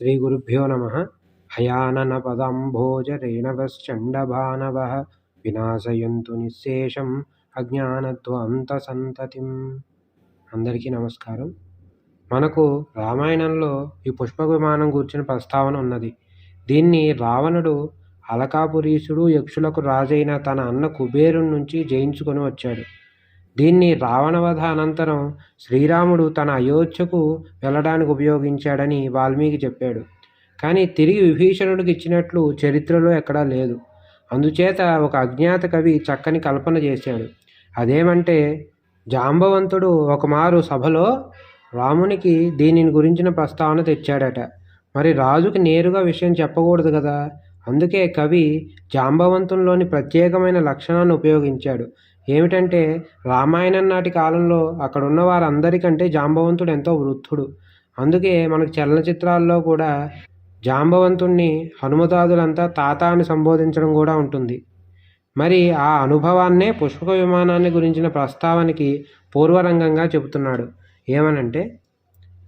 శ్రీగురుభ్యో నమ. హయానన పదంభోజరేణవశ్చండభానవ వినాశయంతు నిశేషం అజ్ఞానధ్వాంత సంతతిం అందరికీ నమస్కారం. మనకు రామాయణంలో ఈ పుష్ప విమానం కూర్చుని ప్రస్తావన ఉన్నది. దీన్ని రావణుడు అలకాపురీసుడు యక్షులకు రాజైన తన అన్న కుబేరు నుంచి జయించుకొని వచ్చాడు. దీన్ని రావణవధ అనంతరం శ్రీరాముడు తన అయోధ్యకు వెళ్ళడానికి ఉపయోగించాడని వాల్మీకి చెప్పాడు. కానీ తిరిగి విభీషణుడికి ఇచ్చినట్లు చరిత్రలో ఎక్కడా లేదు. అందుచేత ఒక అజ్ఞాత కవి చక్కని కల్పన చేశాడు. అదేమంటే జాంబవంతుడు ఒకమారు సభలో రామునికి దీనిని గురించిన ప్రస్తావన తెచ్చాడట. మరి రాజుకి నేరుగా విషయం చెప్పకూడదు కదా? అందుకే కవి జాంబవంతంలోని ప్రత్యేకమైన లక్షణాన్ని ఉపయోగించాడు. ఏమిటంటే రామాయణం నాటి కాలంలో అక్కడ ఉన్న వారందరికంటే జాంబవంతుడు ఎంతో వృద్ధుడు. అందుకే మనకు చలనచిత్రాల్లో కూడా జాంబవంతుణ్ణి హనుమదాదులంతా తాత అని సంబోధించడం కూడా ఉంటుంది. మరి ఆ అనుభవాన్నే పుష్పక విమానాన్ని గురించిన ప్రస్తావనకి పూర్వరంగంగా చెబుతున్నాడు. ఏమనంటే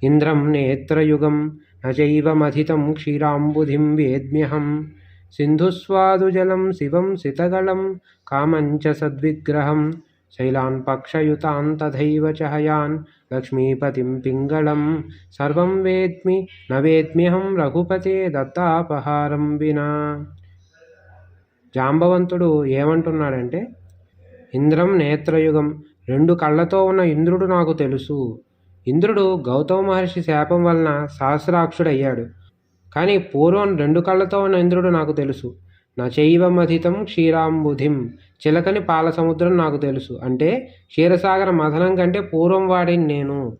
ఇంద్రం నేత్రయుగం నచైవమధితం క్షీరాంబుధిం వేద్మ్యహం సింధుస్వాదుజలం శివం శితగళం కామంచ సద్విగ్రహం శైలాన్ పక్షయుతాన్ తథైవ చ హయాన్ లక్ష్మీపతిం పింగళం సర్వం వేద్మి న వేద్మ్యహం రఘుపతే దత్తాపహారం వినా జాంబవంతుడు ఏమంటున్నాడంటే ఇంద్రం నేత్రయుగం రెండు కళ్ళతో ఉన్న ఇంద్రుడు నాకు తెలుసు. ఇంద్రుడు గౌతమ మహర్షి శాపం వలన సహస్రాక్షుడయ్యాడు. కానీ పూర్వం రెండు కళ్ళతో ఉన్న ఇంద్రుడు నాకు తెలుసు. నా చైవమధితం క్షీరాంబుధిం చిలకని పాల సముద్రం నాకు తెలుసు. అంటే క్షీరసాగర మథనం కంటే పూర్వం వాడిని నేను.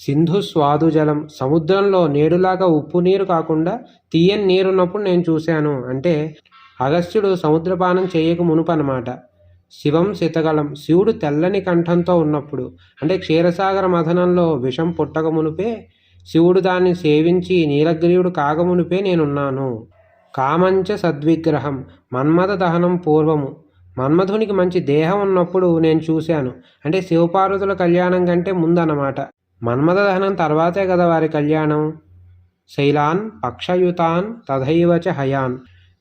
సింధు స్వాదు జలం సముద్రంలో నేడులాగా ఉప్పు నీరు కాకుండా తీయని నీరున్నప్పుడు నేను చూశాను. అంటే అగస్త్యుడు సముద్రపానం చేయక మునుపు అనమాట శివం శితగలం శివుడు తెల్లని కంఠంతో ఉన్నప్పుడు. అంటే క్షీరసాగర మథనంలో విషం పుట్టక మునుపే శివుడు దాన్ని సేవించి నీలగ్రీవుడు కాగమునిపే నేనున్నాను. కామంచ సద్విగ్రహం మన్మథ దహనం పూర్వము. మన్మధునికి మంచి దేహం ఉన్నప్పుడు నేను చూశాను. అంటే శివపార్వతుల కళ్యాణం కంటే ముందన్నమాట. మన్మథ దహనం తర్వాతే కదా వారి కళ్యాణం? శైలాన్ పక్షయుతాన్ తథైవచ హయాన్.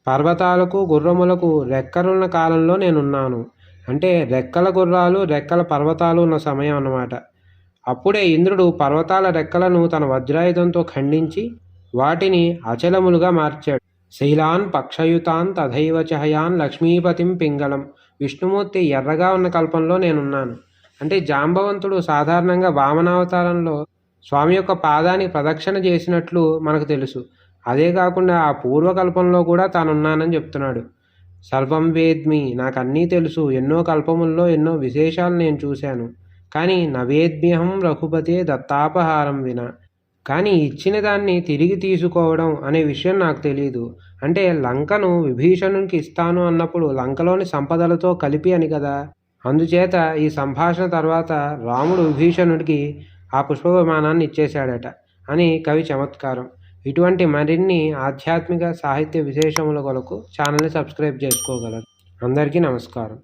పర్వతాలకు గుర్రములకు రెక్కలున్న కాలంలో నేనున్నాను. అంటే రెక్కల గుర్రాలు రెక్కల పర్వతాలు ఉన్న సమయం అన్నమాట. అప్పుడే ఇంద్రుడు పర్వతాల రెక్కలను తన వజ్రాయుధంతో ఖండించి వాటిని అచలములుగా మార్చాడు. శైలాన్ పక్షయుతాన్ తథైవ చహయాన్ లక్ష్మీపతిం పింగళం. విష్ణుమూర్తి ఎర్రగా ఉన్న కల్పంలో నేనున్నాను. అంటే జాంబవంతుడు సాధారణంగా వామనావతారంలో స్వామి యొక్క పాదాన్ని ప్రదక్షిణ చేసినట్లు మనకు తెలుసు. అదే కాకుండా ఆ పూర్వకల్పంలో కూడా తానున్నానని చెప్తున్నాడు. సర్వం వేద్మి నాకు అన్నీ తెలుసు. ఎన్నో కల్పముల్లో ఎన్నో విశేషాలు నేను చూశాను. కానీ నవేద్మ్యహం రఘుపతే దత్తాపహారం విన. కానీ ఇచ్చిన దాన్ని తిరిగి తీసుకోవడం అనే విషయం నాకు తెలియదు అంటే లంకను విభీషణునికి ఇస్తాను అన్నప్పుడు లంకలోని సంపదలతో కలిపి అని కదా. అందుచేత ఈ సంభాషణ తర్వాత రాముడు విభీషణుడికి ఆ పుష్ప విమానాన్ని ఇచ్చేశాడట అని కవి చమత్కారం. ఇటువంటి మరిన్ని ఆధ్యాత్మిక సాహిత్య విశేషముల కొరకు ఛానల్ని సబ్స్క్రైబ్ చేసుకోగలరు. అందరికీ నమస్కారం.